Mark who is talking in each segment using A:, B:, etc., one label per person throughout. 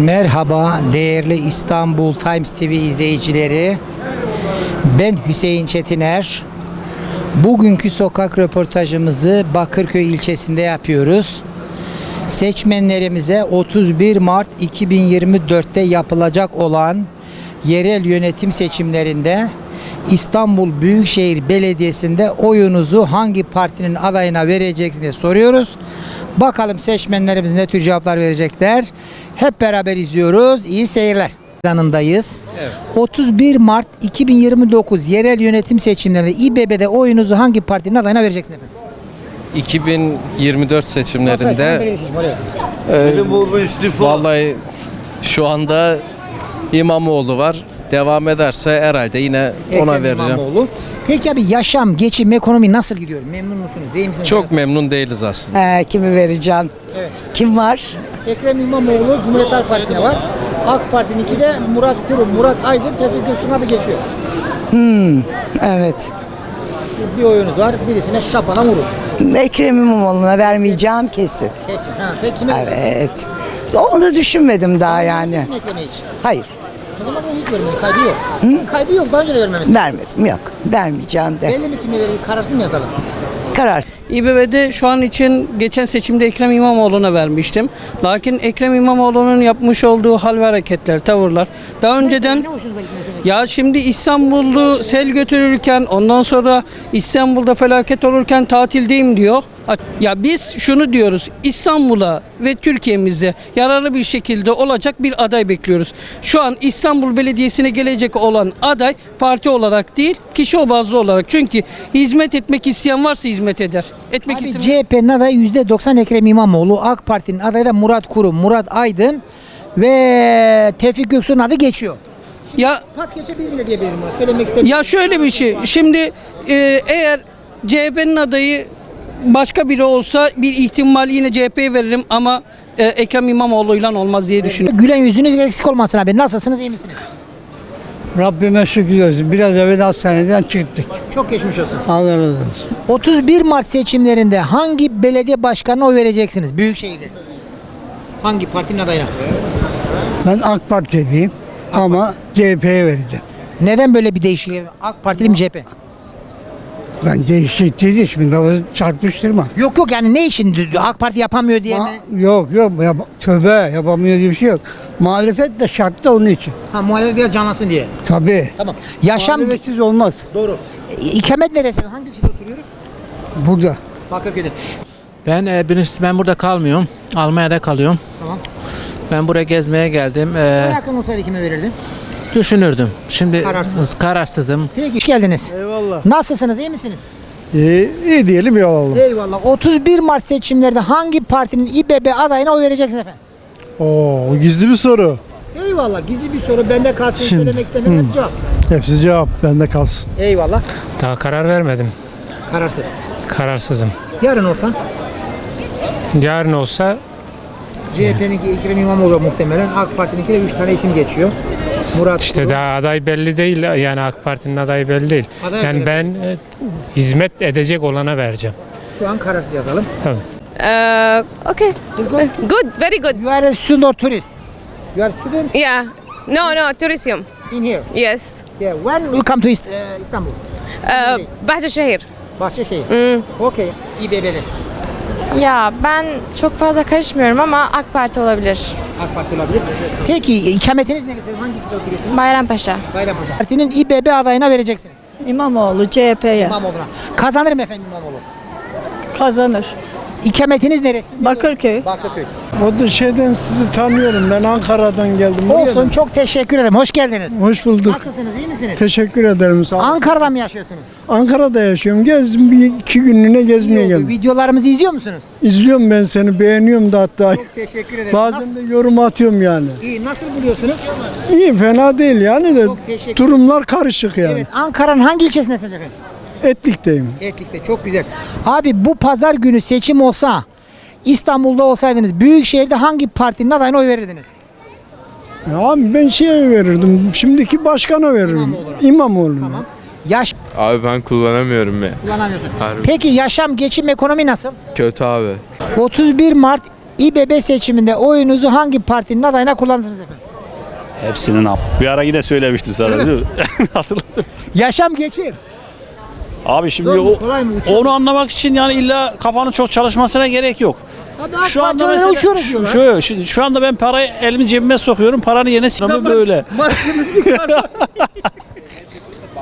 A: Merhaba değerli İstanbul Times TV izleyicileri. Ben Hüseyin Çetiner. Bugünkü sokak röportajımızı Bakırköy ilçesinde yapıyoruz. Seçmenlerimize 31 Mart 2024'te yapılacak olan yerel yönetim seçimlerinde İstanbul Büyükşehir Belediyesi'nde oyunuzu hangi partinin adayına vereceksiniz soruyoruz. Bakalım seçmenlerimiz ne tür cevaplar verecekler. Hep beraber izliyoruz. İyi seyirler. Yanındayız. 31 Mart 2029 yerel yönetim seçimlerinde İBB'de oyunuzu hangi partinin adayına vereceksiniz efendim?
B: 2024 seçimlerinde
C: Benim istifa.
B: vallahi şu anda İmamoğlu var. Devam ederse herhalde yine ona
A: Ekrem
B: vereceğim.
A: İmamoğlu. Peki abi yaşam, geçim, ekonomi nasıl gidiyor? Memnun musunuz? Değil misiniz?
B: Çok memnun değiliz aslında.
D: He, kimi vereceğim?
A: Evet.
D: Kim var?
A: Ekrem İmamoğlu Cumhuriyet Halk Partisi'nde var. AK Parti'nin iki de Murat Kurum, Murat Aydın, Tevfik Göksu'nun adı geçiyor.
D: Evet.
A: Bir oyunuz var. Birisine şapana vurur.
D: Ekrem İmamoğlu'na vermeyeceğim kesin.
A: Kesin. Ha, peki kime?
D: Evet. Onu düşünmedim daha yani.
A: Ekrem'e hiç?
D: Hayır.
A: O zaman da hiç vermedi. Kaybı yok. Kaybı yok. Daha önce de vermemişsin.
D: Vermedim. Yok. Vermeyeceğim de.
A: Belli mi kime verir? Kararsız mı yazalım?
D: Karar.
E: İBB'de şu an için geçen seçimde Ekrem İmamoğlu'na vermiştim. Lakin Ekrem İmamoğlu'nun yapmış olduğu hal ve hareketler, tavırlar daha önceden ya şimdi İstanbul'u sel götürürken ondan sonra İstanbul'da felaket olurken tatildeyim diyor. Ya biz şunu diyoruz İstanbul'a ve Türkiye'mize yararlı bir şekilde olacak bir aday bekliyoruz. Şu an İstanbul Belediyesi'ne gelecek olan aday parti olarak değil kişi o bazlı olarak. Çünkü hizmet etmek isteyen varsa hizmet eder. Etmek
A: Abi
E: istemeyen
A: CHP'nin adayı %90 Ekrem İmamoğlu. AK Parti'nin adayı da Murat Kurum, Murat Aydın ve Tevfik Göksu'nun adı geçiyor.
E: ya
A: Pas geçebilirim de diyebilirim. ama Söylemek istemiyorum.
E: Ya şöyle bir şey. Şimdi e, eğer CHP'nin adayı başka biri olsa bir ihtimal yine CHP'ye veririm ama e, Ekrem İmamoğlu'yla olmaz diye düşünüyorum.
A: Gülen yüzünüz eksik olmasın abi. Nasılsınız, iyi misiniz?
F: Rabbime şükür olsun. Biraz evvel hastaneden çıktık.
A: Çok geçmiş olsun.
F: Allah razı olsun.
A: 31 Mart seçimlerinde hangi belediye başkanına oy vereceksiniz Büyükşehir'de? Hangi partinin adayına?
F: Ben AK Parti'deyim ama CHP'ye vereceğim.
A: Neden böyle bir değişiklik? AK Partili mi CHP?
F: Ben değişik değil şimdi lafı çarpıştırma.
A: Yok yok yani ne için? AK Parti yapamıyor diye mi?
F: Yok yok yap tövbe yapamıyor diye bir şey yok. Muhalefet de şart da onun için.
A: Ha muhalefet biraz canlansın diye.
F: Tabii.
A: Tamam. Yaşam
F: Muhalefetsiz olmaz.
A: doğru. E, İkamet neresi? Hangi ilçede oturuyoruz?
F: Burada.
A: Bakırköy'de.
G: Ben e, birincisi ben burada kalmıyorum. Almanya'da kalıyorum.
A: Tamam.
G: Ben buraya gezmeye geldim. E,
A: Daha yakın olsaydı kime verirdin?
G: Düşünürdüm. Şimdi
A: Kararsız.
G: kararsızım.
A: Peki hoş geldiniz.
F: Eyvallah.
A: Nasılsınız? iyi misiniz?
F: İyi, iyi diyelim ya oğlum.
A: Eyvallah. 31 Mart seçimlerde hangi partinin İBB adayına oy vereceksiniz efendim?
H: Oo, gizli bir soru.
A: Eyvallah. Gizli bir soru. Bende kalsın.
H: Şimdi,
A: Söylemek istemiyorum. Hadi cevap.
H: Hepsi cevap bende kalsın.
A: Eyvallah.
I: Daha karar vermedim.
A: Kararsız.
I: Kararsızım.
A: Yarın olsa
I: Yarın olsa
A: CHP'ninki Ekrem İmamoğlu muhtemelen. AK Parti'ninki de 3 tane isim geçiyor. Murat
I: işte
A: Kurum.
I: daha aday belli değil. Yani AK Parti'nin adayı belli değil.
A: Aday
I: yani ben e, hizmet edecek olana vereceğim.
A: Şu an kararsız yazalım.
I: Tamam.
J: Uh, okay.
A: Is good?
J: Good, very good.
A: You are a student or tourist? You are student
J: Yeah. No, no, tourism.
A: in here.
J: Yes.
A: Yeah. When you come to İst- uh, Istanbul?
J: Uh, Bahçeşehir.
A: Bahçeşehir.
J: Mm.
A: Okay. İBB'de.
K: Ya ben çok fazla karışmıyorum ama AK Parti olabilir.
A: AK Parti olabilir. Peki ikametiniz neresi? Hangi ilçede oturuyorsunuz?
K: Bayrampaşa.
A: Bayrampaşa. Partinin İBB adayına vereceksiniz.
D: İmamoğlu CHP'ye
A: İmamoğlu'na. Kazanırım efendim İmamoğlu.
D: kazanır.
A: İkametiniz neresi?
D: Bakırköy.
A: Bakırköy.
H: O da şeyden sizi tanıyorum. Ben Ankara'dan geldim. buraya
A: Olsun
H: da.
A: çok teşekkür ederim. Hoş geldiniz.
H: Hoş bulduk.
A: Nasılsınız? iyi misiniz?
H: Teşekkür ederim sağ olun.
A: Ankara'da mı yaşıyorsunuz?
H: Ankara'da yaşıyorum. Gezdim bir iki günlüğüne gezmeye geldim.
A: Videolarımızı izliyor musunuz?
H: İzliyorum ben seni beğeniyorum da hatta.
A: Çok teşekkür ederim.
H: Bazen
A: Nasıl,
H: de yorum atıyorum yani.
A: iyi, nasıl buluyorsunuz?
H: İyi fena değil yani de
A: Çok teşekkür
H: durumlar karışık yani.
A: Evet. Ankara'nın hangi ilçesindesiniz efendim?
H: Etlikteyim.
A: Etlik'te çok güzel. Abi bu pazar günü seçim olsa İstanbul'da olsaydınız Büyükşehir'de hangi partinin adayına oy verirdiniz?
H: Ya abi ben şeye verirdim. Şimdiki başkana veririm.
A: İmamoğlu'na.
H: İmamoğlu'na.
A: Tamam. Yaş
B: Abi ben kullanamıyorum ya.
A: kullanamıyorsun.
B: Harbi.
A: Peki yaşam, geçim, ekonomi nasıl?
B: Kötü abi.
A: 31 Mart İBB seçiminde oyunuzu hangi partinin adayına kullandınız efendim?
L: Hepsinin al. Bir ara yine söylemiştim sana değil mi? Hatırladım.
A: Yaşam geçim.
L: Abi şimdi
A: Zor mu,
L: o,
A: kolay mı? Uçuyor
L: onu anlamak için yani illa kafanın çok çalışmasına gerek yok.
A: Abi AK
L: Şu anda
A: Parti
L: mesela
A: uçuyoruz diyorlar.
L: şu, şu, şu anda ben parayı elimi cebime sokuyorum. Paranın yerine silahımı böyle.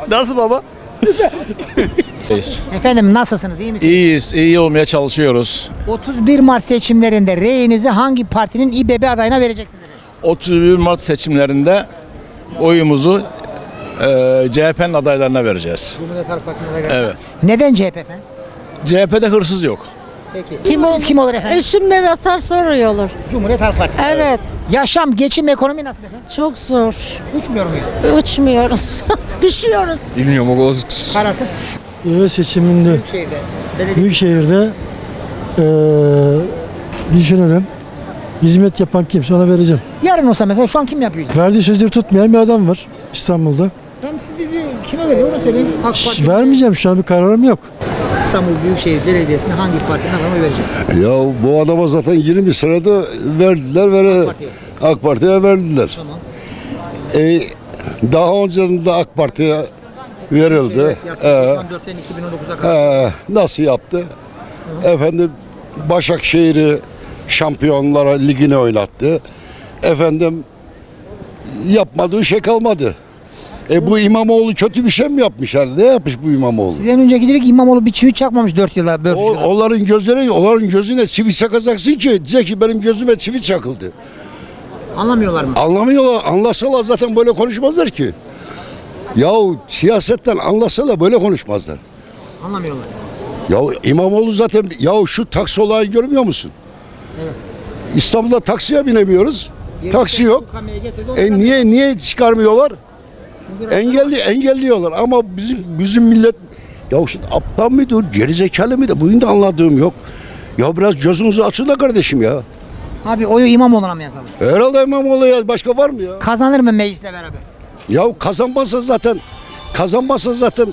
L: Nasıl baba?
A: Efendim nasılsınız? iyi misiniz?
B: İyiyiz, iyi olmaya çalışıyoruz.
A: 31 Mart seçimlerinde reyinizi hangi partinin İBB adayına vereceksiniz efendim?
B: 31 Mart seçimlerinde oyumuzu e, CHP'nin adaylarına vereceğiz.
A: Cumhuriyet Halk Partisi'ne
B: Evet.
A: Neden CHP efendim?
B: CHP'de hırsız yok.
A: Peki. Kim olur, kim olur efendim?
D: Eşimler atar sonra iyi olur.
A: Cumhuriyet Halk Partisi.
D: Evet.
A: Yaşam, geçim, ekonomi nasıl efendim?
D: Çok zor.
A: Uçmuyor muyuz?
D: Uçmuyoruz. Düşüyoruz.
B: Bilmiyorum o
A: Kararsız.
M: Evet seçiminde
A: Büyükşehir'de. Belediye.
M: Büyükşehir'de eee düşünelim. Hizmet yapan kimse ona vereceğim.
A: Yarın olsa mesela şu an kim yapıyor?
M: Verdiği sözleri tutmayan bir adam var İstanbul'da.
A: Ben sizi bir kime vereyim onu söyleyeyim. AK Parti.
M: vermeyeceğim şu an bir kararım yok.
A: İstanbul Büyükşehir Belediyesi'ne hangi partinin adamı vereceğiz?
L: Ya bu adama zaten 20 sırada verdiler ve
A: Parti'ye.
L: AK Parti'ye verdiler.
A: Tamam.
L: E, daha önceden de AK Parti'ye verildi.
A: Evet, yaptı.
L: Ee,
A: 94'ten 2019'a kadar.
L: Ee, nasıl yaptı? Efendim Başakşehir'i Şampiyonlara Ligi'ne oynattı. Efendim yapmadığı şey kalmadı. E bu İmamoğlu kötü bir şey mi yapmış yani? Ne yapmış bu İmamoğlu?
A: Sizden önceki dedik İmamoğlu bir çivi çakmamış 4 yıla. 4
L: O,
A: yıla.
L: onların gözleri, onların gözüne çivi çakacaksın ki diyecek ki benim gözüme çivi çakıldı.
A: Anlamıyorlar mı?
L: Anlamıyorlar, anlasalar zaten böyle konuşmazlar ki. Yahu siyasetten anlasalar böyle konuşmazlar.
A: Anlamıyorlar.
L: Ya İmamoğlu zaten ya şu taksi olayı görmüyor musun? İstanbul'da taksiye binemiyoruz. Taksi yok. E niye niye çıkarmıyorlar? Engelli engelliyorlar ama bizim bizim millet ya şimdi aptal mıydı, gerizekalı mıydı? Bugün de anladığım yok. Ya biraz gözünüzü açın da kardeşim ya.
A: Abi oyu İmamoğlu'na mı yazalım?
L: Herhalde İmamoğlu ya başka var mı ya?
A: Kazanır mı meclisle beraber?
L: Ya kazanmazsa zaten kazanmazsa zaten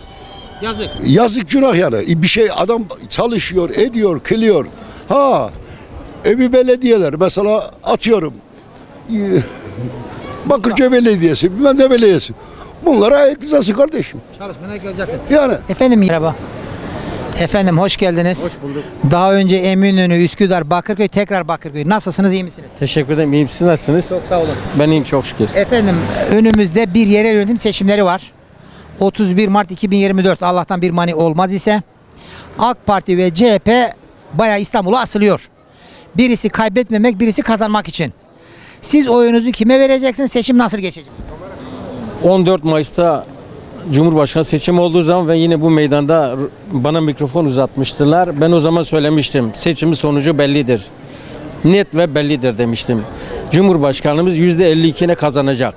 A: Yazık.
L: Yazık günah yani. Bir şey adam çalışıyor, ediyor, kılıyor. Ha, evi belediyeler mesela atıyorum. Ee, Bakırköy Belediyesi, bilmem ne belediyesi. Bunlara ait cezası kardeşim.
A: Çalışmana geleceksin.
L: Yani
A: Efendim merhaba. Efendim hoş geldiniz. Hoş bulduk. Daha önce Eminönü, Üsküdar, Bakırköy, tekrar Bakırköy. Nasılsınız, iyi misiniz?
N: Teşekkür ederim. İyiyim. Siz nasılsınız?
A: Çok sağ olun.
N: Ben iyiyim çok şükür.
A: Efendim önümüzde bir yerel yönetim seçimleri var. 31 Mart 2024 Allah'tan bir mani olmaz ise AK Parti ve CHP bayağı İstanbul'a asılıyor. Birisi kaybetmemek, birisi kazanmak için. Siz oyunuzu kime vereceksiniz? Seçim nasıl geçecek?
N: 14 Mayıs'ta Cumhurbaşkanı seçimi olduğu zaman ben yine bu meydanda bana mikrofon uzatmıştılar. Ben o zaman söylemiştim. Seçimin sonucu bellidir. Net ve bellidir demiştim. Cumhurbaşkanımız %52'ne kazanacak.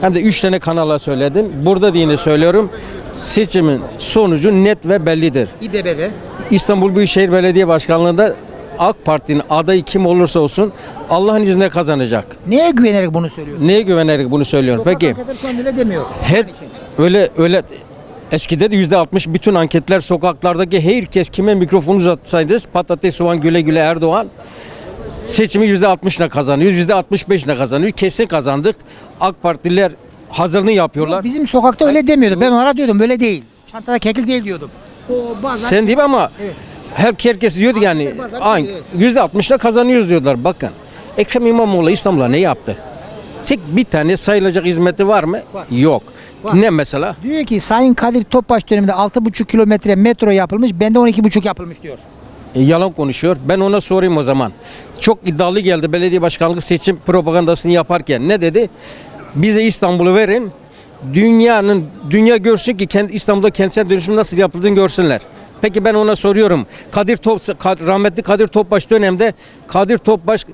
N: Hem de 3 tane kanala söyledim. Burada da yine söylüyorum. Seçimin sonucu net ve bellidir.
A: İBB'de.
N: İstanbul Büyükşehir Belediye Başkanlığı'nda AK Parti'nin adayı kim olursa olsun Allah'ın izniyle kazanacak.
A: Neye güvenerek bunu söylüyorsun?
N: Neye güvenerek bunu söylüyorum?
A: Sokak
N: Peki.
A: arkadaşı şu an bile demiyor.
N: Her
A: Aynı şey.
N: öyle öyle eskide de yüzde 60 bütün anketler sokaklardaki herkes kime mikrofonu uzatsaydı patates soğan güle güle Erdoğan seçimi yüzde 60'la kazanıyor. Yüzde 65'le kazanıyor. Kesin kazandık. AK Partililer hazırlığını yapıyorlar.
A: Bizim sokakta öyle demiyordu. Ben onlara diyordum böyle değil. Çantada keklik değil diyordum. O bazen
N: Sen değil mi ama
A: Evet.
N: Her herkes diyordu yani aynı yüzde 60'la kazanıyoruz diyorlar. Bakın Ekrem İmamoğlu İstanbul'a ne yaptı? Tek bir tane sayılacak hizmeti var mı? Yok.
A: Var.
N: Ne mesela?
A: diyor ki Sayın Kadir Topbaş döneminde 6,5 kilometre metro yapılmış. Bende 12,5 yapılmış diyor.
N: E, yalan konuşuyor. Ben ona sorayım o zaman. Çok iddialı geldi belediye başkanlığı seçim propagandasını yaparken. Ne dedi? Bize İstanbul'u verin. Dünyanın dünya görsün ki kendi İstanbul'da kentsel dönüşüm nasıl yapıldığını görsünler. Peki ben ona soruyorum. Kadir Top rahmetli Kadir Topbaş dönemde Kadir Topbaş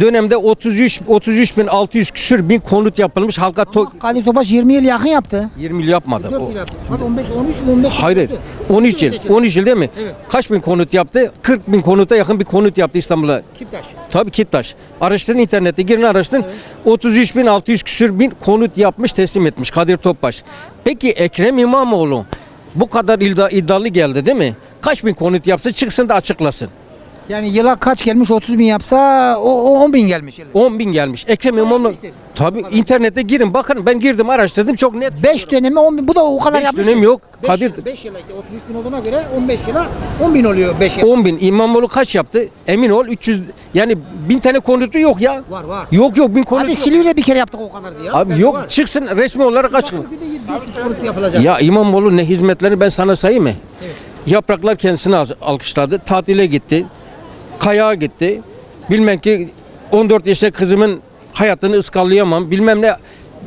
N: dönemde 33 33 bin 600 küsür bin konut yapılmış halka to-
A: Kadir Topbaş 20 yıl yakın yaptı.
N: 20 yıl yapmadı.
A: 4
N: O-
A: yıl yaptı. Tabii 15, 13 yıl, 15 yıl
N: Hayır.
A: yaptı.
N: 13 yıl.
A: seçildi.
N: 13 yıl değil mi?
A: Evet.
N: Kaç bin konut yaptı? 40 bin konuta yakın bir konut yaptı İstanbul'a.
A: Kiptaş.
N: Tabii Kiptaş. Araştırın internette girin araştırın. 33.600 küsür bin konut yapmış teslim etmiş Kadir Topbaş. Peki Ekrem İmamoğlu bu kadar iddia, iddialı geldi değil mi? Kaç bin konut yapsa çıksın da açıklasın.
A: Yani yıla kaç gelmiş? 30 bin yapsa o, o 10 bin gelmiş.
N: 10 bin gelmiş. Ekrem İmamoğlu. Tabii internete girin bakın ben girdim araştırdım çok net.
A: 5 dönemi 10 bin. Bu da o kadar
N: Beş
A: yapmış.
N: dönem yok.
A: 5
N: Kadir-
A: yıl, 5 yıla işte 33 bin olduğuna göre 15 yıla 10 bin oluyor 5 yıl.
N: 10 bin İmamoğlu kaç yaptı? Emin ol 300 yani bin tane konutu yok ya.
A: Var var.
N: Yok yok bin konut
A: Hadi
N: yok.
A: Silivri'de bir kere yaptık o kadar diye.
N: Abi yok çıksın resmi olarak açık.
A: Bakırköy'de 24 konut yapılacak.
N: Ya İmamoğlu ne hizmetlerini ben sana sayayım mı? Yapraklar kendisini al- alkışladı. Tatile gitti. Kayağa gitti. Bilmem ki 14 yaşında kızımın hayatını ıskallayamam. Bilmem ne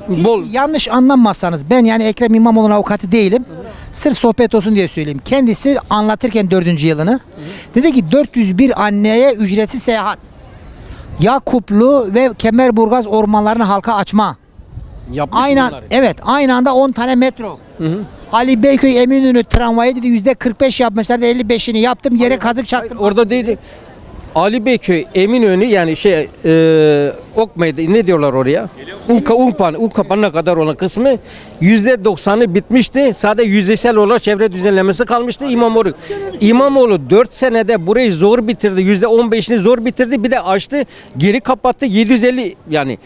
N: bol
A: Yanlış anlamazsanız ben yani Ekrem İmamoğlu'nun avukatı değilim. Sırf sohbet olsun diye söyleyeyim. Kendisi anlatırken dördüncü yılını dedi ki 401 anneye ücretsiz seyahat. Yakuplu ve Kemerburgaz ormanlarını halka açma.
N: yapmış
A: Aynı
N: bunları.
A: evet aynı anda 10 tane metro. Ali Beyköy Eminönü tramvayı dedi yüzde 45 yapmışlardı 55'ini yaptım yere kazık çaktım.
N: Orada değildi. Ali Beyköy, Eminönü yani şey e, Ok Meydanı ne diyorlar oraya? Unka, Unpan, Unkapan'a kadar olan kısmı yüzde doksanı bitmişti. Sadece yüzdesel olarak çevre düzenlemesi kalmıştı İmamoğlu. İmamoğlu 4 senede burayı zor bitirdi. Yüzde 15'ini zor bitirdi. Bir de açtı. Geri kapattı. 750 yani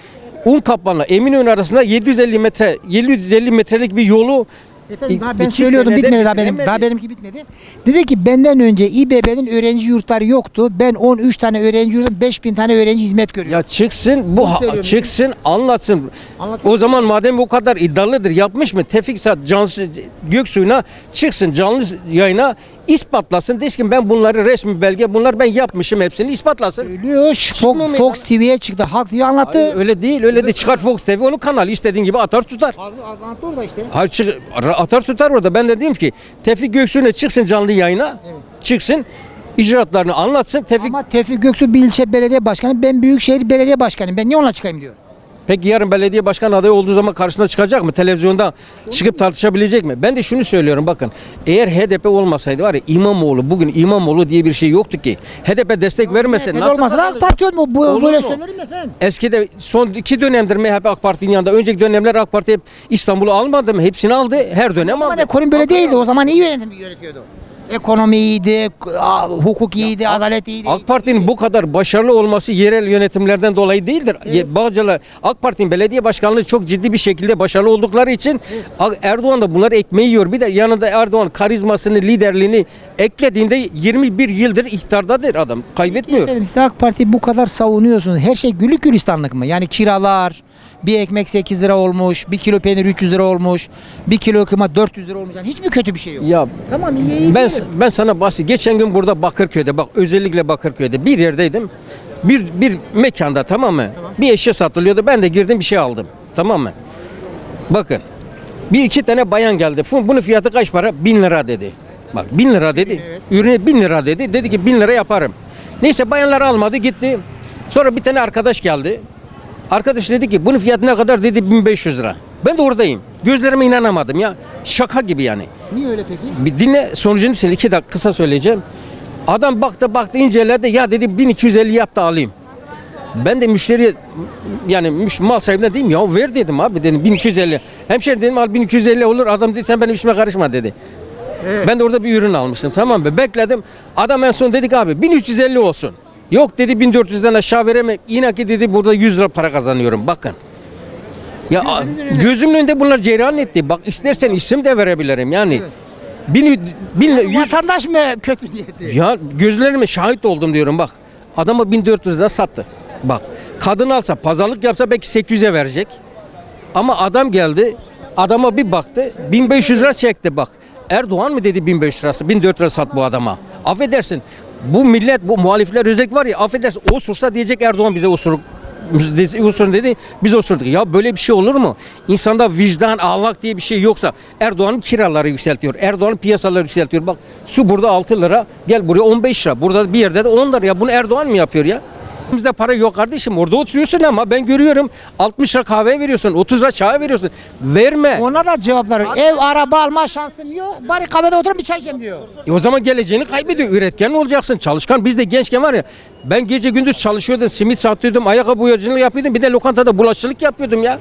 N: Unkapan'la Eminönü arasında 750 metre 750 metrelik bir yolu
A: Efendim daha ben
N: iki
A: söylüyordum
N: senede
A: bitmedi daha benim.
N: bitiremedi.
A: Daha benimki bitmedi. Dedi ki benden önce İBB'nin öğrenci yurtları yoktu. Ben 13 tane öğrenci yurdum 5000 tane öğrenci hizmet görüyor.
N: Ya çıksın bu ha-
A: söylüyorum.
N: çıksın anlatsın.
A: Anlatın.
N: O zaman madem o kadar iddialıdır yapmış mı Tevfik Saat Cansu Göksu'na çıksın canlı yayına ispatlasın. Desin ben bunları resmi belge bunlar ben yapmışım hepsini ispatlasın.
A: Söylüyor. Fox, Fox TV'ye çıktı. Halk TV anlattı.
N: Hayır, öyle değil öyle de çıkar Fox TV onun kanalı istediğin gibi atar tutar.
A: Anlattı orada işte.
N: Hayır çık, atar tutar orada. Ben de diyeyim ki Tevfik Göksu'na çıksın canlı yayına. Çıksın icraatlarını anlatsın. Tevfik
A: Ama Tevfik Göksu bir ilçe belediye başkanı. Ben Büyükşehir Belediye Başkanıyım. Ben niye onunla çıkayım diyor.
N: Peki yarın belediye başkan adayı olduğu zaman karşısına çıkacak mı? Televizyonda çıkıp tartışabilecek mi? Ben de şunu söylüyorum bakın. Eğer HDP olmasaydı var ya İmamoğlu bugün İmamoğlu diye bir şey yoktu ki. HDP destek vermese nasıl
A: olmasa da AK? Parti olmuyor. Bu,
N: Olur
A: böyle
N: mu?
A: söylerim efendim.
N: Eskide son iki dönemdir MHP AK Parti'nin yanında. Önceki dönemler AK Parti hep İstanbul'u almadı mı? Hepsini aldı. Her dönem
A: Ama
N: aldı.
A: ekonomi böyle değildi. O zaman iyi yönetim yönetiyordu. Ekonomi iyiydi, hukuk iyiydi, adalet iyiydi.
N: AK Parti'nin bu kadar başarılı olması yerel yönetimlerden dolayı değildir. Ye- Bazıları AK Parti'nin belediye başkanlığı çok ciddi bir şekilde başarılı oldukları için Erdoğan da bunları ekmeği yiyor. Bir de yanında Erdoğan karizmasını, liderliğini eklediğinde 21 yıldır iktidardadır adam. Kaybetmiyor.
A: Efendim siz AK Parti bu kadar savunuyorsunuz. Her şey güllük gülistanlık mı? Yani kiralar, bir ekmek 8 lira olmuş, bir kilo peynir 300 lira olmuş, bir kilo kıyma 400 lira olmuş. Yani hiçbir kötü bir şey yok.
N: Ya
A: Tamam iyi iyi.
N: ben
A: diyorum.
N: ben sana bahsedeyim. Geçen gün burada Bakırköy'de bak özellikle Bakırköy'de bir yerdeydim. Bir bir mekanda tamam mı? Bir eşya satılıyordu. Ben de girdim bir şey aldım. Tamam mı? Bakın. Bir iki tane bayan geldi. Fu- Bunun fiyatı kaç para? Bin lira dedi. Bak bin lira dedi. Ürüne bin lira dedi. Dedi ki bin lira yaparım. Neyse bayanlar almadı gitti. Sonra bir tane arkadaş geldi. Arkadaş dedi ki bunun fiyatı ne kadar dedi 1500 lira. Ben de oradayım. Gözlerime inanamadım ya. Şaka gibi yani.
A: Niye öyle peki?
N: Bir dinle sonucunu söyle. iki dakika kısa söyleyeceğim. Adam baktı baktı inceledi. Ya dedi 1250 yap da alayım. Ben de müşteri yani mal sahibine dedim ya ver dedim abi dedim 1250. Hemşerim dedim al 1250 olur. Adam dedi sen benim işime karışma dedi. Ben de orada bir ürün almıştım tamam mı? Bekledim. Adam en son dedik abi 1350 olsun. Yok dedi 1400'den aşağı veremem. Yine ki dedi burada 100 lira para kazanıyorum bakın. Ya gözümün önünde bunlar cereyan etti. Bak istersen isim de verebilirim yani. Bin, bin, yüz-
A: Vatandaş mı kötü diye.
N: ya gözlerime şahit oldum diyorum bak. Adama 1400 lira sattı. Bak kadın alsa pazarlık yapsa belki 800'e verecek. Ama adam geldi adama bir baktı 1500 lira çekti bak. Erdoğan mı dedi 1500 lirası 1400 lira sat bu adama. Affedersin bu millet bu muhalifler özellik var ya affedersin osursa diyecek Erdoğan bize osuruk osurun dedi biz osurduk. Ya böyle bir şey olur mu? İnsanda vicdan, ahlak diye bir şey yoksa Erdoğan'ın kiraları yükseltiyor. Erdoğan'ın piyasaları yükseltiyor. Bak su burada 6 lira gel buraya 15 lira. Burada bir yerde de 10 lira. Ya bunu Erdoğan mı yapıyor ya? Bizde para yok kardeşim. Orada oturuyorsun ama ben görüyorum 60 lira kahve veriyorsun, 30 lira çay veriyorsun. Verme.
A: Ona da cevaplar. Ev, araba alma şansım yok. Bari kahvede oturup bir çay içeyim diyor.
N: E o zaman geleceğini kaybediyor. Üretken olacaksın, çalışkan. Biz de gençken var ya ben gece gündüz çalışıyordum, simit satıyordum, ayakkabı boyacılığı yapıyordum. Bir de lokantada bulaşıcılık yapıyordum ya.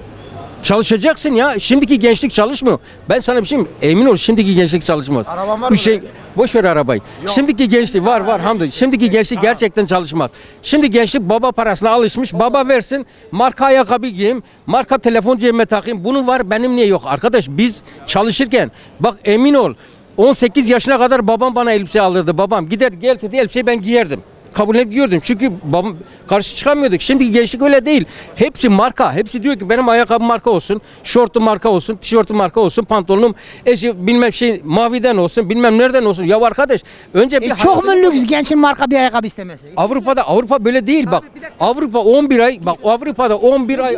N: Çalışacaksın ya. Şimdiki gençlik çalışmıyor. Ben sana bir şey mi? Emin ol şimdiki gençlik çalışmaz. Araban var bir şey boş ver arabayı. Şimdiki gençlik var var hamdolsun. Şimdiki gençlik gerçekten çalışmaz. Şimdi gençlik baba parasına alışmış. Baba versin marka ayakkabı giyeyim, marka telefon cebime takayım. Bunun var benim niye yok? Arkadaş biz çalışırken bak emin ol 18 yaşına kadar babam bana elbise alırdı. Babam gider gelse de elbiseyi ben giyerdim kabul ediyordum. Çünkü babam karşı çıkamıyorduk. Şimdiki gençlik öyle değil. Hepsi marka. Hepsi diyor ki benim ayakkabım marka olsun, şortum marka olsun, tişörtüm marka olsun, pantolonum eski bilmem şey maviden olsun, bilmem nereden olsun. Ya arkadaş önce bir
A: E, çok mu lüks gençin marka bir ayakkabı istemesi?
N: Avrupa'da Avrupa böyle değil bak. Avrupa 11 ay bak Avrupa'da 11 ay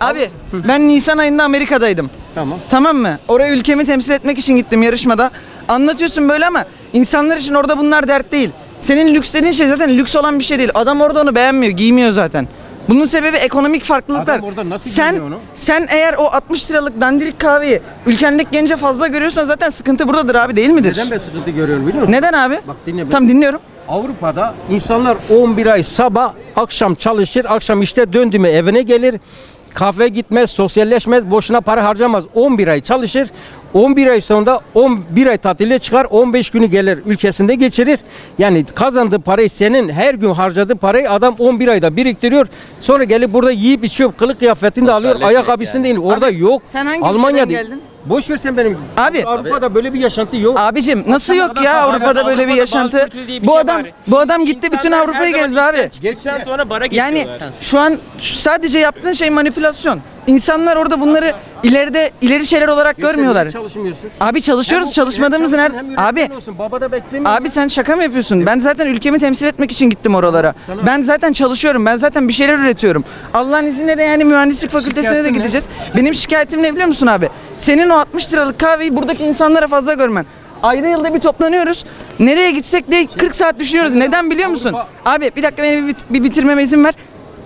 O: Abi ben Nisan ayında Amerika'daydım.
N: Tamam.
O: Tamam mı? Oraya ülkemi temsil etmek için gittim yarışmada. Anlatıyorsun böyle ama insanlar için orada bunlar dert değil. Senin lüks dediğin şey zaten lüks olan bir şey değil. Adam orada onu beğenmiyor, giymiyor zaten. Bunun sebebi ekonomik farklılıklar.
N: Adam orada nasıl
O: sen,
N: giyiniyor onu?
O: Sen eğer o 60 liralık dandirik kahveyi ülkendeki gence fazla görüyorsan zaten sıkıntı buradadır abi değil midir?
N: Neden ben sıkıntı görüyorum biliyor musun?
O: Neden abi?
N: Bak dinle beni.
O: Tam dinliyorum.
N: Avrupa'da insanlar 11 ay sabah akşam çalışır, akşam işte döndü mü evine gelir. Kahve gitmez, sosyalleşmez, boşuna para harcamaz. 11 ay çalışır. 11 ay sonunda 11 ay tatile çıkar, 15 günü gelir ülkesinde geçirir. Yani kazandığı parayı senin her gün harcadığı parayı adam 11 ayda biriktiriyor. Sonra gelip burada yiyip içiyor, kılık kıyafetini de alıyor, ayakkabısını değil. Orada yok.
O: sen hangi
N: Almanya'da
O: geldin?
N: Boş ver sen benim.
O: Abi-
N: Avrupa'da böyle bir yaşantı yok.
O: Abicim nasıl yok ya
N: pahalı.
O: Avrupa'da böyle bir
P: Avrupa'da
O: yaşantı?
P: bir
O: Bu
P: şey
O: adam
P: var.
O: bu adam gitti bütün
P: İnsanlar
O: Avrupa'yı
P: her
O: gezdi abi.
P: Geçten sonra bara
O: Yani şu an şu- sadece yaptığın şey manipülasyon. İnsanlar orada bunları ileride ileri şeyler olarak görmüyorlar.
N: Çalışmıyorsun?
O: Abi çalışıyoruz. Çalışmadığımız nerede? Abi
N: yönetmen olsun. Baba da beklemiyor.
O: Abi sen şaka mı yapıyorsun? Ben zaten ülkemi temsil etmek için gittim oralara.
N: Sana-
O: Ben zaten çalışıyorum. Ben zaten bir şeyler üretiyorum. Allah'ın izniyle de yani mühendislik fakültesine de
N: Şikayetin ne?
O: gideceğiz. Benim şikayetim ne biliyor musun abi? Senin o 60 liralık kahveyi buradaki insanlara fazla görmen. Ayda yılda bir toplanıyoruz. Nereye gitsek de 40 saat düşünüyoruz. Neden biliyor musun? Abi bir dakika beni bir, bit- bir bitirmeme izin ver.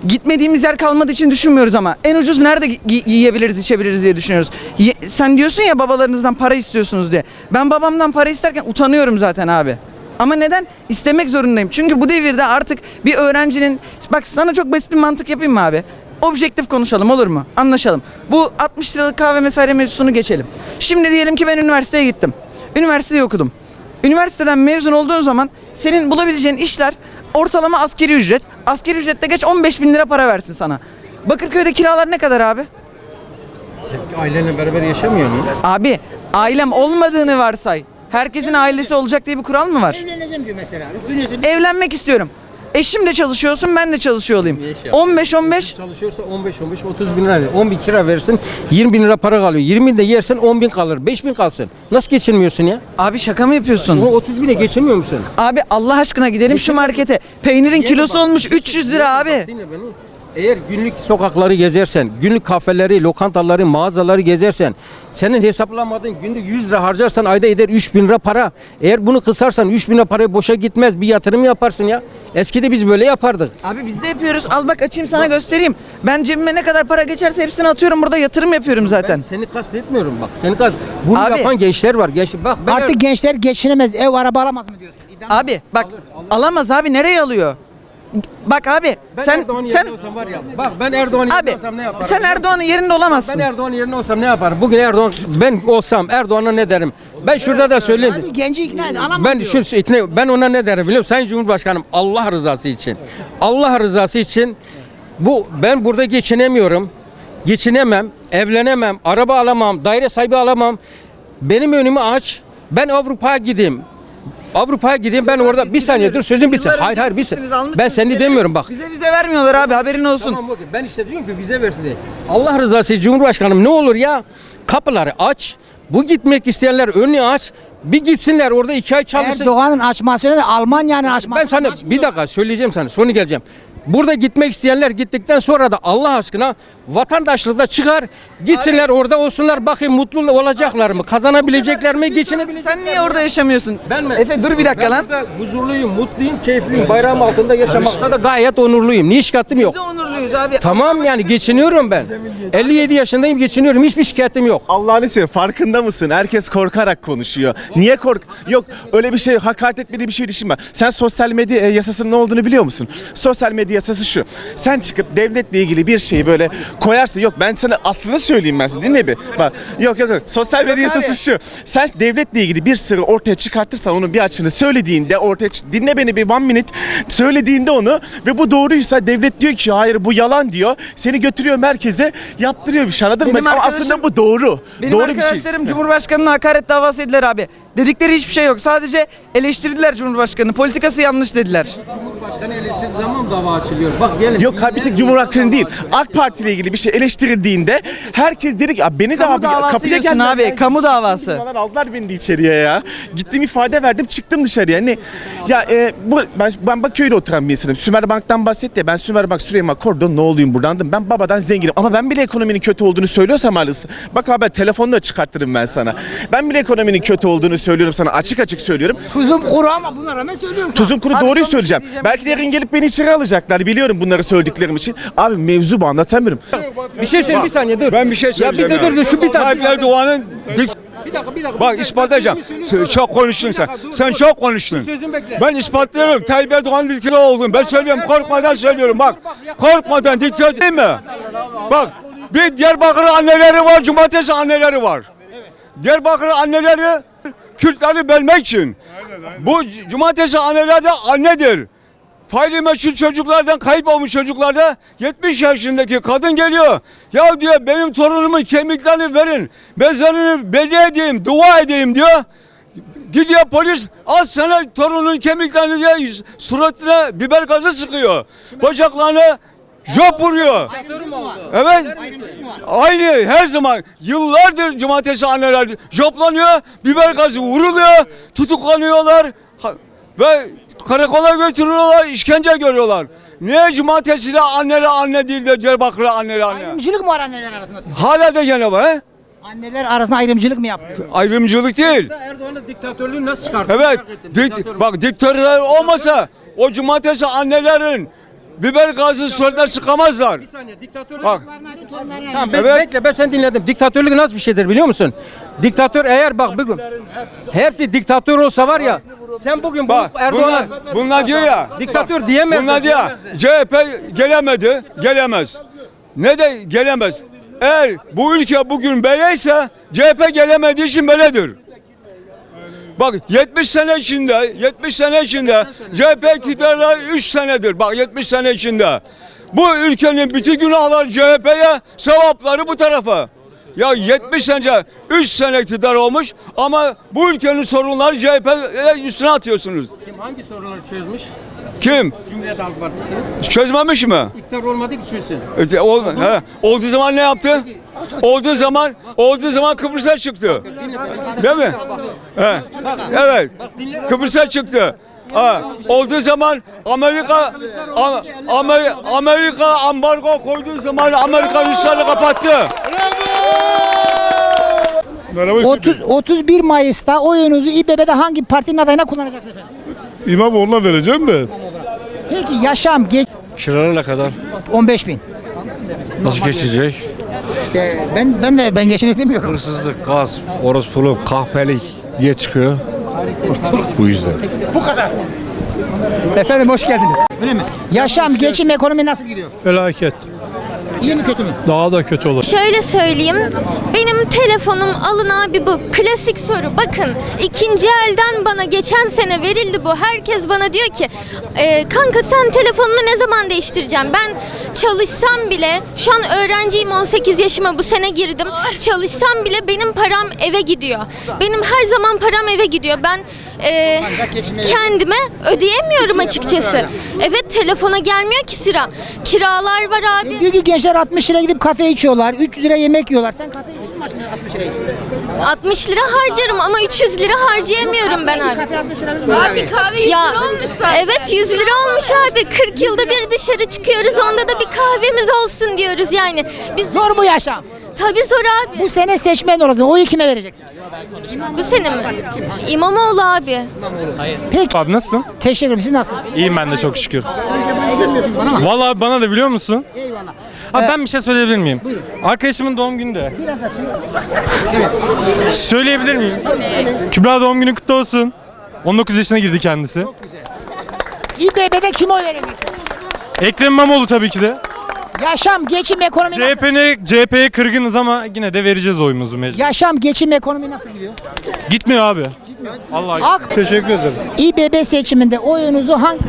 O: Gitmediğimiz yer kalmadığı için düşünmüyoruz ama en ucuz nerede yiyebiliriz, içebiliriz diye düşünüyoruz. Ye- sen diyorsun ya babalarınızdan para istiyorsunuz diye. Ben babamdan para isterken utanıyorum zaten abi. Ama neden? İstemek zorundayım. Çünkü bu devirde artık bir öğrencinin... Bak sana çok basit bir mantık yapayım mı abi? Objektif konuşalım olur mu? Anlaşalım. Bu 60 liralık kahve mesaire mevzusunu geçelim. Şimdi diyelim ki ben üniversiteye gittim. Üniversiteyi okudum. Üniversiteden mezun olduğun zaman senin bulabileceğin işler ortalama askeri ücret. Askeri ücrette geç 15 bin lira para versin sana. Bakırköy'de kiralar ne kadar abi?
N: Ailenle beraber yaşamıyor mu?
O: Abi ailem olmadığını varsay. Herkesin ailesi olacak diye bir kural mı var?
A: Evleneceğim diyor mesela. Üniversite
O: Evlenmek istiyorum. Eşim de çalışıyorsun ben de çalışıyor olayım. 15-15
N: Çalışıyorsa 15 15 30 bin lira. 10 bin kira versin 20 bin lira para kalıyor. 20 bin de yersen 10 bin kalır. 5 bin kalsın. Nasıl geçinmiyorsun ya?
O: Abi şaka mı yapıyorsun?
N: O 30 bine geçinmiyor musun?
O: Abi Allah aşkına gidelim şu markete. Peynirin kilosu olmuş 300 lira abi.
N: Dinle beni. Eğer günlük sokakları gezersen, günlük kafeleri, lokantaları, mağazaları gezersen, senin hesaplamadığın günlük 100 lira harcarsan ayda eder 3 bin lira para. Eğer bunu kısarsan 3 bin lira para boşa gitmez. Bir yatırım yaparsın ya. Eskide biz böyle yapardık.
O: Abi biz de yapıyoruz. Al bak açayım sana göstereyim. Ben cebime ne kadar para geçerse hepsini atıyorum burada yatırım yapıyorum zaten.
N: Ben seni kastetmiyorum bak. Seni kast. Bunu
O: Abi-
N: yapan gençler var. Genç bak ben
A: Artık gençler geçinemez. Ev araba alamaz mı diyorsun? İdam-
O: Abi bak alamaz abi nereye alıyor? Bak abi
N: ben
O: sen
N: Erdoğan'ın
O: sen
N: yerinde olsam var ya. Bak ben Erdoğan'ın yerinde
O: abi
N: olsam ne yaparım?
O: sen Erdoğan'ın yerinde olamazsın.
N: Ben Erdoğan'ın yerinde olsam ne yaparım? Bugün Erdoğan ben olsam Erdoğan'a ne derim? Ben şurada da söyleyeyim.
A: Hadi genci ikna et. Alamam
N: Ben
A: diyor.
N: şu itine, ben ona ne derim biliyor musun? Sayın Cumhurbaşkanım Allah rızası için. Allah rızası için bu ben burada geçinemiyorum. Geçinemem, evlenemem, araba alamam, daire sahibi alamam. Benim önümü aç. Ben Avrupa'ya gideyim. Avrupa'ya gideyim ben orada bir saniye dur
O: gidemiyoruz.
N: sözüm bitsin. Hayır hayır bitsin.
O: gitmişsiniz, almışsınız
N: Ben seni demiyorum bak.
O: Bize vize vermiyorlar abi haberin olsun.
N: Tamam okey. Ben işte diyorum ki vize versin diye. Allah rızası için Cumhurbaşkanım ne olur ya kapıları aç. Bu gitmek isteyenler önünü aç. Bir gitsinler orada iki ay çalışsın.
A: Erdoğan'ın açmasıyla da Almanya'nın açması.
N: Ben sana bir dakika söyleyeceğim sana sonu geleceğim. Burada gitmek isteyenler gittikten sonra da Allah aşkına vatandaşlıkta çıkar gitsinler orada olsunlar bakayım mutlu olacaklar mı kazanabilecekler mi geçinebilecekler
O: Sen niye orada yaşamıyorsun?
N: Ben mi?
O: Efe dur bir dakika
N: ben
O: lan.
N: burada huzurluyum, mutluyum, keyifliyim. Bayrağım altında yaşamakta da gayet onurluyum. Niye şikayetim yok?
O: Biz de onurluyuz abi.
N: Tamam yani geçiniyorum ben. 57 yaşındayım geçiniyorum. Hiçbir şikayetim yok.
Q: Allah'ını seversen farkında mısın? Herkes korkarak konuşuyor. Niye kork? Yok öyle bir şey hakaret etmediği bir şey düşünme. Sen sosyal medya e, yasasının ne olduğunu biliyor musun? Sosyal medya yasası şu. Sen çıkıp devletle ilgili bir şeyi böyle koyarsın. Yok ben sana aslını söyleyeyim ben sana. Dinle bir. Bak yok yok yok. Sosyal medya yasası şu. Sen devletle ilgili bir sırrı ortaya çıkartırsan onun bir açığını söylediğinde ortaya çık- dinle beni bir one minute söylediğinde onu ve bu doğruysa devlet diyor ki hayır bu yalan diyor. Seni götürüyor merkeze yaptırıyor bir şey anladın mı?
O: Benim
Q: Ama
O: arkadaşım-
Q: aslında bu doğru.
O: Benim
Q: doğru bir şey.
O: arkadaşlarım Cumhurbaşkanı'na hakaret davası ettiler abi. Dedikleri hiçbir şey yok. Sadece eleştirdiler Cumhurbaşkanı. Politikası yanlış dediler.
N: Eleştirdiği zaman dava açılıyor. Bak gelin.
Q: Yok abi bir tek Cumhurbaşkanı değil. AK Parti ile ilgili bir şey eleştirildiğinde herkes dedi ki "Abi beni de
O: Kamu
Q: abi
O: davası
Q: kapıya
O: diyorsun
Q: geldiler
O: abi,
Q: ya."
O: kamu davası.
Q: Firmalar aldılar beni de içeriye ya. Gittim ifade verdim çıktım dışarıya. Ne? Ya e, bu, ben, ben Baköy'de oturan bir insanım. Sümerbank'tan bahsetti ya. Ben Sümerbank Süleyman Kordon ne olayım buradandım. Ben babadan zenginim. Ama ben bile ekonominin kötü olduğunu söylüyorsam maalesef. Bak abi telefonla çıkartırım ben sana. Ben bile ekonominin kötü olduğunu söylüyorum sana. Açık açık söylüyorum.
A: Tuzum kuru ama buna rağmen söylüyorsun.
Q: Tuzum kuru
O: Abi
Q: doğruyu
O: son bir şey
Q: söyleyeceğim.
O: diyeceğim.
Q: Belki de yarın gelip beni içeri alacaklar. Biliyorum bunları söylediklerim için. Abi mevzu bu anlatamıyorum.
N: Bir şey söyle bir saniye dur.
M: Ben bir şey
N: Ya bir
M: söyleyeceğim.
N: dur dur dur şu bir tane.
M: Tayyip Erdoğan'ın dik...
N: Bir dakika bir dakika.
M: Bak ispatlayacağım. Sen çok konuştun sen. Sen çok konuştun.
N: Sözün bekle.
M: Ben ispatlıyorum. Tayyip Erdoğan'ın diktörü olduğunu. Ben söylüyorum korkmadan söylüyorum bak. Korkmadan diktör değil mi? Bak bir Diyarbakır anneleri var, cumartesi anneleri var. Diyarbakır anneleri Kürtleri bölmek için. Bu cumartesi anneler de annedir. Faili meçhul çocuklardan kayıp olmuş çocuklarda 70 yaşındaki kadın geliyor. Ya diyor benim torunumun kemiklerini verin. Mezarını belli edeyim, dua edeyim diyor. Gidiyor polis al sana torunun kemiklerini diye suratına biber gazı sıkıyor. Bacaklarına jop vuruyor. Evet. Aynı her zaman yıllardır cumartesi anneler joplanıyor, biber gazı vuruluyor, tutuklanıyorlar ve karakola götürüyorlar, işkence görüyorlar. Niye cumartesi de anneler anne değil de Diyarbakır'a anneler anne?
A: Ayrımcılık mı var anneler arasında?
M: Hala da gene var he?
A: Anneler arasında ayrımcılık mı yapıyor?
M: Ayrımcılık değil.
N: Erdoğan'ın diktatörlüğünü nasıl çıkarttı?
M: Evet.
N: Merak ettim.
M: Dik,
N: Diktatör
M: bak diktörler olmasa o cumartesi annelerin biber gazı suratına sıkamazlar.
N: Bir saniye diktatörlük.
M: Bak
N: Tamam be-
M: Evet.
N: bekle ben sen dinledim. Diktatörlük nasıl bir şeydir biliyor musun? Diktatör eğer bak bugün hepsi diktatör olsa var ya sen bugün bu
M: bak bunlar,
N: Erdoğan'a
M: bunlar diyor ya
N: diktatör diyemez.
M: bunlar diyor ya CHP gelemedi gelemez. Ne de gelemez. Eğer bu ülke bugün böyleyse CHP gelemediği için böyledir. Bak 70 sene içinde, 70 sene içinde CHP iktidarla 3 senedir. Bak 70 sene içinde. Bu ülkenin bütün günahları CHP'ye, sevapları bu tarafa. Ya 70 sene, 3 sene iktidar olmuş ama bu ülkenin sorunları CHP'ye üstüne atıyorsunuz.
N: Kim hangi sorunları çözmüş?
M: Kim?
N: Cumhuriyet Halk Partisi.
M: Çözmemiş mi?
N: İktidar olmadı ki çözsün.
M: E, ol, he, olduğu zaman ne yaptı? Olduğu zaman olduğu zaman Kıbrıs'a çıktı. Değil mi? He. Evet. Kıbrıs'a çıktı. Ha, olduğu zaman Amerika Am- Amer- Amerika ambargo koyduğu zaman Amerika üslerini kapattı.
A: 30, 31 Mayıs'ta oyunuzu İBB'de hangi partinin adayına kullanacaksınız efendim?
L: İmamoğlu'na vereceğim de.
A: Peki yaşam geç
P: Kiralar ne kadar?
A: 15 bin.
P: Nasıl geçecek?
A: İşte ben ben de ben geçin istemiyorum.
P: Hırsızlık, gaz, orospuluk, kahpelik diye çıkıyor. Bu yüzden.
A: Bu kadar. Efendim hoş geldiniz. Öyle mi? Yaşam, geçim, ekonomi nasıl gidiyor?
P: Felaket.
A: İyi mi kötü mü?
P: Daha da kötü olur.
J: Şöyle söyleyeyim. Benim telefonum alın abi bu. Klasik soru. Bakın ikinci elden bana geçen sene verildi bu. Herkes bana diyor ki "E, kanka sen telefonunu ne zaman değiştireceğim? Ben çalışsam bile şu an öğrenciyim 18 yaşıma bu sene girdim. Çalışsam bile benim param eve gidiyor. Benim her zaman param eve gidiyor. Ben e, kendime ödeyemiyorum açıkçası. Evet telefona gelmiyor ki sıra. Kiralar var abi.
A: Diyor ki gençler 60 lira gidip kafe içiyorlar, 300 lira yemek yiyorlar. Sen kafe içtin mi 60 lira?
J: 60 lira harcarım ama 300 lira harcayamıyorum ben abi.
A: Kafe 60 lira vermiyor.
J: Abi kahve 100 lira olmuş Evet 100 lira olmuş abi. 40 yılda bir dışarı çıkıyoruz. Onda da bir kahvemiz olsun diyoruz yani. Biz
A: Zor mu yaşam?
J: tabii zor abi.
A: Bu sene seçmen olacaksın. Oyu kime vereceksin?
J: Bu sene mi? İmamoğlu abi.
A: Peki.
P: Abi nasılsın?
A: Teşekkür ederim. Siz nasılsınız?
P: İyiyim ben de çok şükür.
A: Sen yabancı gelmiyorsun bana ama.
P: Vallahi bana da biliyor musun?
A: Eyvallah.
P: Abi ben bir şey söyleyebilir miyim? Arkadaşımın doğum günü de.
A: Biraz açın.
P: Söyleyebilir miyim? Kübra doğum günü kutlu olsun. 19 yaşına girdi kendisi.
A: İBB'de kime oy vereceksin?
P: Ekrem İmamoğlu tabii ki de.
A: Yaşam, geçim, ekonomi nasıl?
P: CHP'ne CHP'ye kırgınız ama yine de vereceğiz oyumuzu mecbur.
A: Yaşam, geçim, ekonomi nasıl gidiyor?
P: Gitmiyor abi. Vallahi.
A: AK
L: Teşekkür ederim.
A: İBB seçiminde oyunuzu hangi.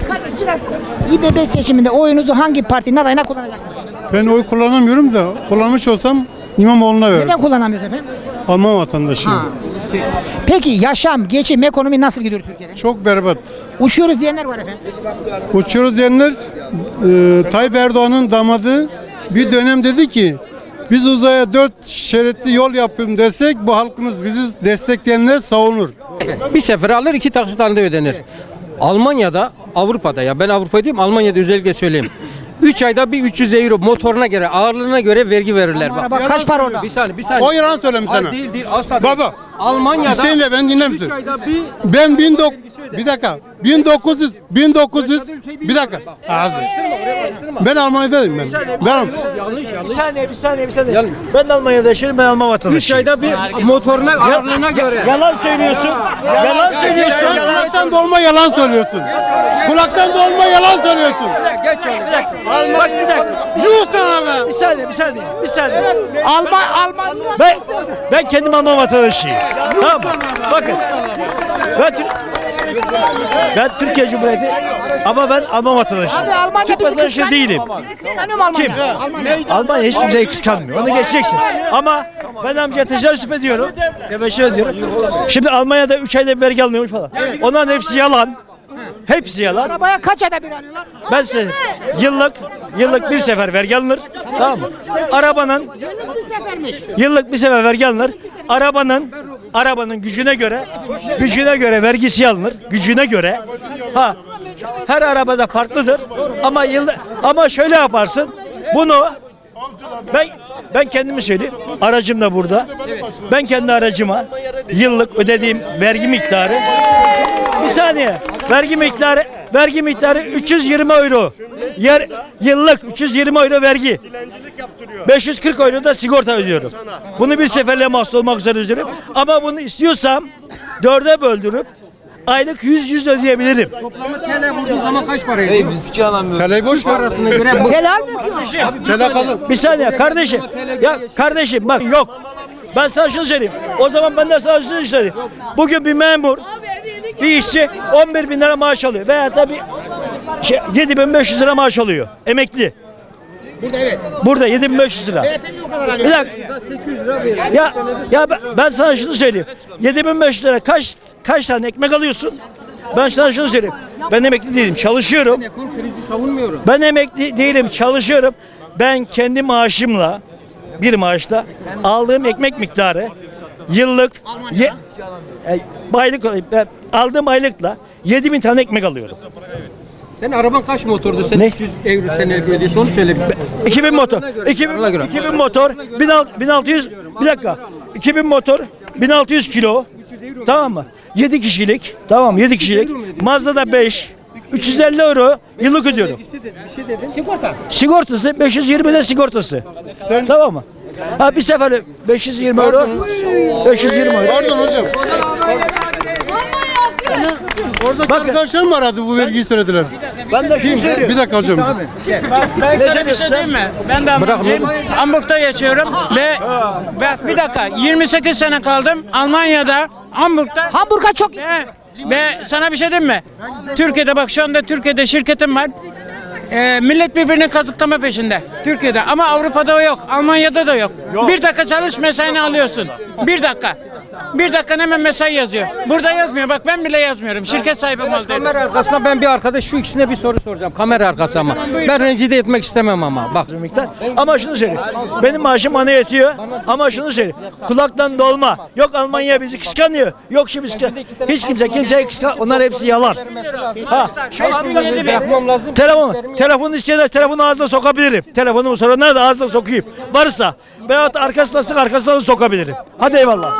A: İBB seçiminde oyunuzu hangi partinin adayına kullanacaksınız?
L: Ben oy kullanamıyorum da kullanmış olsam İmamoğlu'na veririm.
A: Neden kullanamıyoruz efendim?
L: Alman vatandaşıyım.
A: Peki yaşam, geçim, ekonomi nasıl gidiyor Türkiye'de?
L: Çok berbat.
A: Uçuyoruz diyenler var efendim.
L: Uçuyoruz diyenler e, Tayyip Erdoğan'ın damadı bir dönem dedi ki biz uzaya dört şeritli yol yapıyorum desek bu halkımız bizi destekleyenler savunur.
N: Bir sefer alır iki taksit halinde ödenir. Almanya'da, Avrupa'da ya ben Avrupa'yı diyorum Almanya'da özellikle söyleyeyim. 3 ayda bir 300 euro motoruna göre ağırlığına göre vergi verirler. Bak.
A: araba kaç para orada?
N: Bir saniye bir saniye.
L: O yalan söylemiş
N: Hayır,
L: sana.
N: Değil değil asla değil.
L: Baba.
N: Almanya'da
L: Hüseyin Bey ben dinler
N: 3
L: misin?
N: ayda bir
L: Ben 19 bir dakika 1900 1900 bir dakika. Ağzı. Ben Almanya'dayım ben. Ben
N: yanlış yanlış.
R: Bir saniye bir saniye bir saniye.
N: Yanlış.
R: Ben de Almanya'da yaşıyorum ben Alman
N: 3
R: vatandaşıyım.
N: ayda bir motoruna ağırlığına göre.
R: Yalan söylüyorsun. Yalan söylüyorsun.
L: kulaktan dolma yalan söylüyorsun. Kulaktan dolma yalan söylüyorsun.
N: Geç onu.
R: Bir dakika. Bak bir dakika.
L: Yuh sana be.
R: Bir saniye bir saniye. Bir saniye.
A: Alman, Alman.
R: Ben ben kendim Alman vatandaşıyım. Tamam? Bakın. Ben, ben Türkiye Cumhuriyeti ama ben Alman vatandaşıyım.
A: Abi Almanya
R: Türk
A: bizi
R: vatandaşı
A: kıskanıyor.
R: değilim.
A: Bizi kıskanıyor mu?
R: Kim?
A: Almanya.
R: Almanya hiç kimseyi kıskanmıyor. Onu geçeceksin. Ama ben amcaya teşebbüs ediyorum. Teşebbüs ediyorum. Şimdi Almanya'da 3 ayda bir vergi almıyormuş falan. Onların hepsi yalan. Hepsi yalan.
A: Arabaya kaç ayda bir alıyorlar?
R: Ben size yıllık yıllık bir sefer vergi alınır. Tamam mı? Arabanın
A: Bir sefermiş.
R: yıllık bir sefer vergi alınır. Arabanın arabanın gücüne göre gücüne göre vergisi alınır. Gücüne göre. Ha. Her arabada farklıdır. Ama yılda, ama şöyle yaparsın. Bunu ben ben kendimi söyleyeyim. Aracım da burada. Ben kendi aracıma yıllık ödediğim vergi miktarı bir saniye. Vergi miktarı vergi miktarı 320 euro. Yer yıllık 320 euro vergi. 540 euro da sigorta ödüyorum. Bunu bir seferle mahsul olmak üzere ödüyorum. Ama bunu istiyorsam dörde böldürüp aylık 100 100 ödeyebilirim.
N: Toplamı TL vurduğu zaman kaç para ediyor?
L: Kaleyi boş ver.
N: Parasına göre bu.
A: Helal mi?
L: Kale kalın.
R: Bir saniye kardeşim. Ya kardeşim bak yok. Ben sana şunu söyleyeyim. O zaman ben de sana şunu söyleyeyim. Bugün bir memur, bir işçi 11 bin lira maaş alıyor. Veya da bir şey, 7500 lira maaş alıyor. Emekli.
A: Burada evet.
R: Burada 7500 lira.
A: Beyefendi o kadar
R: Bir
A: alıyor.
R: dakika. Ya ya ben, ben sana şunu söyleyeyim. 7500 lira kaç kaç tane ekmek alıyorsun? Ben sana şunu söyleyeyim. Ben emekli değilim. Çalışıyorum.
N: Ekonomik krizi savunmuyorum.
R: Ben emekli değilim. Çalışıyorum. Ben kendi maaşımla bir maaşla aldığım ekmek miktarı yıllık ye, e, aylık ben aldığım aylıkla 7000 tane ekmek alıyorum.
N: Senin araban kaç motordu? Sen
R: Ne?
N: 300 euro senelik ödüyorsun onu söyle.
R: 2000 motor.
N: göre,
R: 2000,
N: ona göre.
R: 2000 motor. 1600 1600 bir dakika. 2000 motor. 1600 kilo. Tamam mı? 7 kişilik. Tamam 7 kişilik.
N: euro mu ödüyorsun?
R: Mazda 5. 350 euro yıllık ödüyorum.
N: Bir şey dedin. Şey.
R: Sigortası 520 de sigortası. Tamam mı? Ha bir sefer 520 euro. 520 euro.
L: Pardon hocam. Orada arkadaşlar mı aradı bu vergiyi söylediler?
R: Ben de şunu söylüyorum.
L: Bir dakika hocam.
S: Ben sana bir şey diyeyim mi? Ben de Hamburg'cuyum. Hamburg'da yaşıyorum ve, ve bir dakika 28 sene kaldım Almanya'da Hamburg'da
A: Hamburg'a çok
S: ve, ve sana bir şey diyeyim mi? Türkiye'de bak şu anda Türkiye'de şirketim var. Ee, millet birbirini kazıklama peşinde. Türkiye'de ama Avrupa'da o yok. Almanya'da da yok. Bir dakika çalış mesaini alıyorsun. Bir dakika. Bir dakika hemen mesai yazıyor. Burada yazmıyor. Bak ben bile yazmıyorum. Şirket sahibi mal dedim.
N: Kamera arkasına ben bir arkadaş şu ikisine bir soru soracağım. Kamera arkası ama. Ben rencide etmek istemem ama. Bak.
R: miktar. Ama şunu söyleyeyim. Benim maaşım bana yetiyor. Ama şunu söyleyeyim. Kulaktan dolma. Yok Almanya bizi kıskanıyor. Yok şu bizi kıskan- Hiç kimse kimseyi kıskan. Onlar hepsi yalan. Ha.
N: Yapmam lazım.
R: Telefon, telefonu isteyenler telefonu ağzına sokabilirim. Telefonumu soranlar da ağzına sokayım. Varsa. Veyahut arkasına sık arkasına da sokabilirim. Hadi eyvallah.